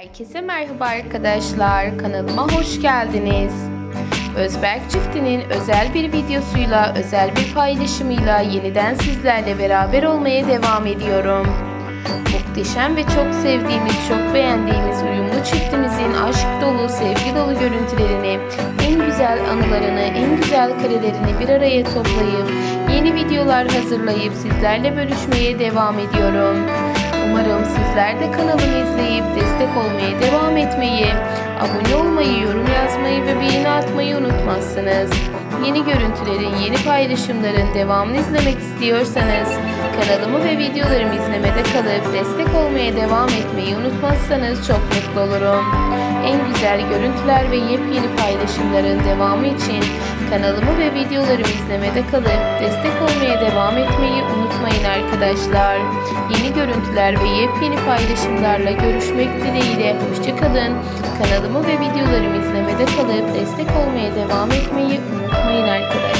Herkese merhaba arkadaşlar. Kanalıma hoş geldiniz. Özberk çiftinin özel bir videosuyla, özel bir paylaşımıyla yeniden sizlerle beraber olmaya devam ediyorum. Muhteşem ve çok sevdiğimiz, çok beğendiğimiz uyumlu çiftimizin aşk dolu, sevgi dolu görüntülerini, en güzel anılarını, en güzel karelerini bir araya toplayıp yeni videolar hazırlayıp sizlerle bölüşmeye devam ediyorum. Umarım sizler de kanalımı izleyip destek olmaya devam etmeyi, abone olmayı, yorum yazmayı ve beğeni atmayı unutmazsınız. Yeni görüntülerin, yeni paylaşımların devamını izlemek istiyorsanız kanalımı ve videolarımı izlemede kalıp destek olmaya devam etmeyi unutmazsanız çok mutlu olurum. En güzel görüntüler ve yepyeni paylaşımların devamı için kanalımı ve videolarımı izlemede kalıp destek olmaya devam etmeyi unutmayın arkadaşlar. Yeni görüntüler ve yepyeni paylaşımlarla görüşmek dileğiyle hoşçakalın. Kanalımı ve videolarımı izlemede kalıp destek olmaya devam etmeyi unutmayın arkadaşlar.